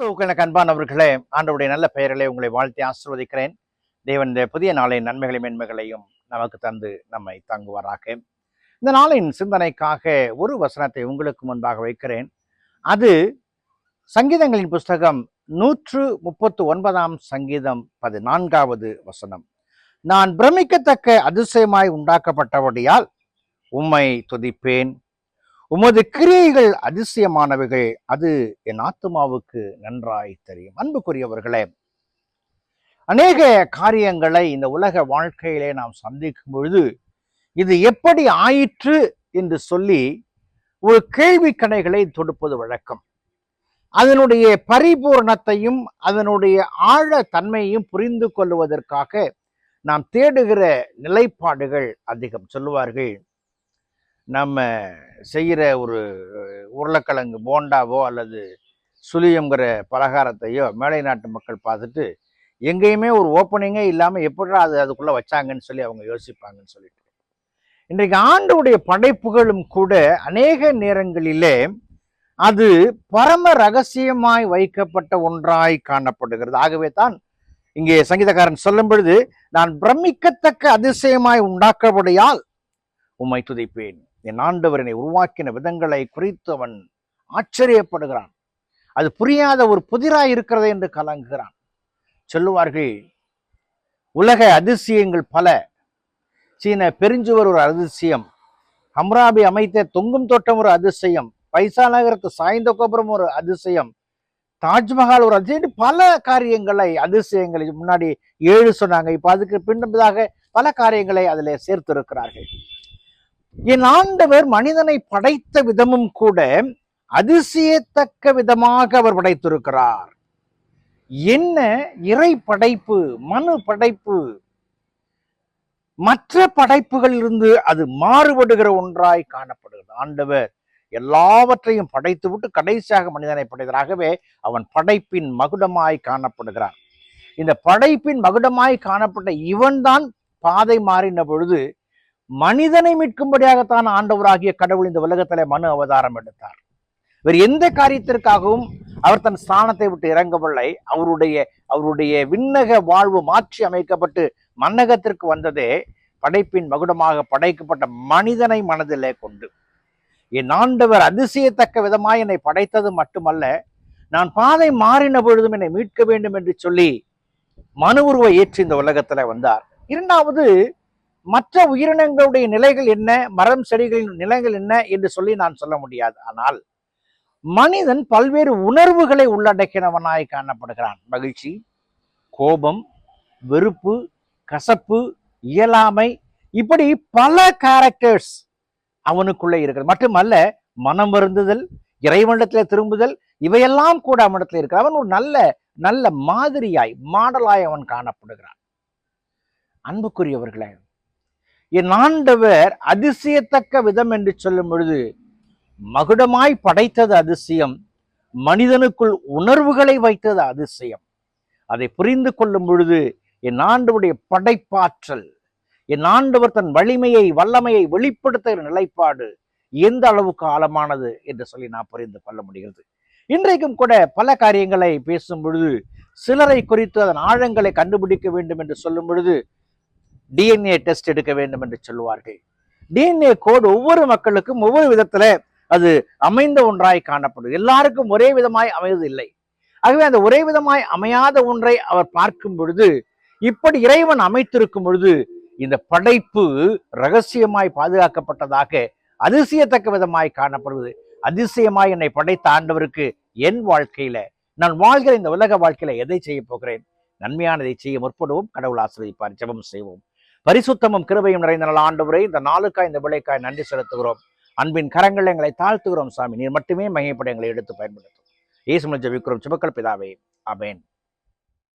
கிறிஸ்துவுக்கு அன்பானவர்களே ஆண்டவருடைய நல்ல பெயரிலே உங்களை வாழ்த்தி ஆசிர்வதிக்கிறேன். தேவன் இந்த புதிய நாளின் நன்மைகளையும் மென்மைகளையும் நமக்கு தந்து நம்மை தங்குவாராக. இந்த நாளின் சிந்தனைக்காக ஒரு வசனத்தை உங்களுக்கு முன்பாக வைக்கிறேன். அது சங்கீதங்களின் புஸ்தகம் நூற்று முப்பத்து ஒன்பதாம் சங்கீதம் பதினான்காவது வசனம். நான் பிரமிக்கத்தக்க அதிசயமாய் உண்டாக்கப்பட்டபடியால் உம்மை துதிப்பேன். உமது கிரியைகள் அதிசயமானவைகள் அது என் ஆத்மாவுக்கு நன்றாய் தெரியும். அன்புக்குரியவர்களே அநேக காரியங்களை இந்த உலக வாழ்க்கையிலே நாம் சந்திக்கும் பொழுது இது எப்படி ஆயிற்று என்று சொல்லி ஒரு கேள்வி கணைகளை தொடுப்பது வழக்கம். அதனுடைய பரிபூரணத்தையும் அதனுடைய ஆழ தன்மையையும் புரிந்து கொள்வதற்காக நாம் தேடுகிற நிலைப்பாடுகள் அதிகம். சொல்லுவார்கள் நம்ம செய்கிற ஒரு உருளைக்கிழங்கு போண்டாவோ அல்லது சுழியங்கிற பலகாரத்தையோ மேலை நாட்டு மக்கள் பார்த்துட்டு எங்கேயுமே ஒரு ஓப்பனிங்கே இல்லாமல் எப்படா அது அதுக்குள்ளே வச்சாங்கன்னு சொல்லி அவங்க யோசிப்பாங்கன்னு சொல்லிட்டு. இன்றைக்கு ஆண்டுடைய படைப்புகளும் கூட அநேக நேரங்களிலே அது பரம ரகசியமாய் வைக்கப்பட்ட ஒன்றாய் காணப்படுகிறது. ஆகவே தான் இங்கே சங்கீதக்காரன் சொல்லும் பொழுது நான் பிரமிக்கத்தக்க அதிசயமாய் உண்டாக்கபடியால் உம்மை துதிப்பேன். என் ஆண்டவரனை உருவாக்கின விதங்களை குறித்து அவன் ஆச்சரியப்படுகிறான். அது புரியாத ஒரு புதிராய் இருக்கிறது என்று கலங்குகிறான். சொல்லுவார்கள் உலக அதிசயங்கள் பல. சீன பெருஞ்சுவர் ஒரு அதிசயம். ஹம்ராபி அமைத்த தொங்கும் தோட்டம் ஒரு அதிசயம். பைசா நகரத்து சாய்ந்த கோபுரம் ஒரு அதிசயம். தாஜ்மஹால் ஒரு அதிசயம். பல காரியங்களை அதிசயங்களை முன்னாடி ஏழு சொன்னாங்க. இப்ப அதுக்கு பின்னதாக பல காரியங்களை அதில் சேர்த்து இருக்கிறார்கள் என் ஆண்டவர் மனிதனை படைத்த விதமும் கூட அதிசயத்தக்க விதமாக அவர் படைத்திருக்கிறார். என்ன? இறை படைப்பு மனு படைப்பு. மற்ற படைப்புகளிலிருந்து அது மாறுபடுகிற ஒன்றாய் காணப்படுகிறது. ஆண்டவர் எல்லாவற்றையும் படைத்து விட்டு கடைசியாக மனிதனை படைத்தராகவே அவன் படைப்பின் மகுடமாய் காணப்படுகிறான். இந்த படைப்பின் மகுடமாய் காணப்பட்ட இவன்தான் பாதை மாறின பொழுது மனிதனை மீட்கும்படியாகத்தான் ஆண்டவராகிய கடவுள் இந்த உலகத்திலே மனு அவதாரம் எடுத்தார். இவர் எந்த காரியத்திற்காகவும் அவர் தன் ஸ்தானத்தை விட்டு இறங்கவில்லை. அவருடைய அவருடைய விண்ணக வாழ்வு மாற்றி அமைக்கப்பட்டு மன்னகத்திற்கு வந்ததே படைப்பின் மகுடமாக படைக்கப்பட்ட மனிதனை மனதிலே கொண்டு. என் ஆண்டவர் அதிசயத்தக்க விதமாய் என்னை படைத்தது மட்டுமல்ல நான் பாதை மாறின பொழுதும் என்னை மீட்க வேண்டும் என்று சொல்லி மனு உருவை ஏற்றி இந்த உலகத்துல வந்தார். இரண்டாவது மற்ற உயிரினங்களுடைய நிலைகள் என்ன மரம் செடிகளின் நிலைகள் என்ன என்று சொல்லி நான் சொல்ல முடியாது. ஆனால் மனிதன் பல்வேறு உணர்வுகளை உள்ளடக்கினவனாய் காணப்படுகிறான். மகிழ்ச்சி கோபம் வெறுப்பு கசப்பு இயலாமை இப்படி பல கேரக்டர்ஸ் அவனுக்குள்ளே இருக்கிறது. மட்டுமல்ல மனம் வருந்துதல் இறைவனிடத்தில் திரும்புதல் இவையெல்லாம் கூட அவனிடத்தில் இருக்கிற அவன் ஒரு நல்ல நல்ல மாதிரியாய் மாடலாய் அவன் காணப்படுகிறான். அன்புக்குரியவர்களே என் ஆண்டவர் அதிசயத்தக்க விதம் என்று சொல்லும் பொழுது மகுடமாய் படைத்தது அதிசயம் மனிதனுக்குள் உணர்வுகளை வைத்தது அதிசயம். அதை புரிந்து கொள்ளும் பொழுது என் ஆண்டவுடைய படைப்பாற்றல் என் ஆண்டவர் தன் வலிமையை வல்லமையை வெளிப்படுத்துகிற நிலைப்பாடு எந்த அளவுக்கு ஆழமானது என்று சொல்லி நான் புரிந்து கொள்ள முடிகிறது. இன்றைக்கும் கூட பல காரியங்களை பேசும் பொழுது சிலரை குறித்து அதன் ஆழங்களை கண்டுபிடிக்க வேண்டும் என்று சொல்லும் பொழுது டிஎன்ஏ டெஸ்ட் எடுக்க வேண்டும் என்று சொல்லுவார்கள். டிஎன்ஏ கோடு ஒவ்வொரு மக்களுக்கும் ஒவ்வொரு விதத்துல அது அமைந்த ஒன்றாய் காணப்படும். எல்லாருக்கும் ஒரே விதமாய் அமைவது இல்லை ஆகவே அந்த ஒரே விதமாய் அமையாத ஒன்றை அவர் பார்க்கும் பொழுது இப்படி இறைவன் அமைத்திருக்கும் பொழுது இந்த படைப்பு ரகசியமாய் பாதுகாக்கப்பட்டதாக அதிசயத்தக்க விதமாய் காணப்படுவது. அதிசயமாய் என்னை படைத்த ஆண்டவருக்கு என் வாழ்க்கையில நான் வாழ்கிற இந்த உலக வாழ்க்கையில எதை செய்ய போகிறேன்? நன்மையானதை செய்ய முற்படுவோம். கடவுள் ஆசிரியப்பார் ஜபம் செய்வோம். பரிசுத்தமும் கிருபையும் நிறைந்த நல்ல ஆண்டவரை இந்த நாளுக்காய் இந்த விளைக்காய் நன்றி செலுத்துகிறோம். அன்பின் கரங்கள் எங்களை தாழ்த்துகிறோம் சாமி. நீர் மட்டுமே மையப்பட எங்களை எடுத்து பயன்படுத்தும். ஏசுமல் ஜபிக்கிறோம். சுபக்கல் பிதாவே. அபேன்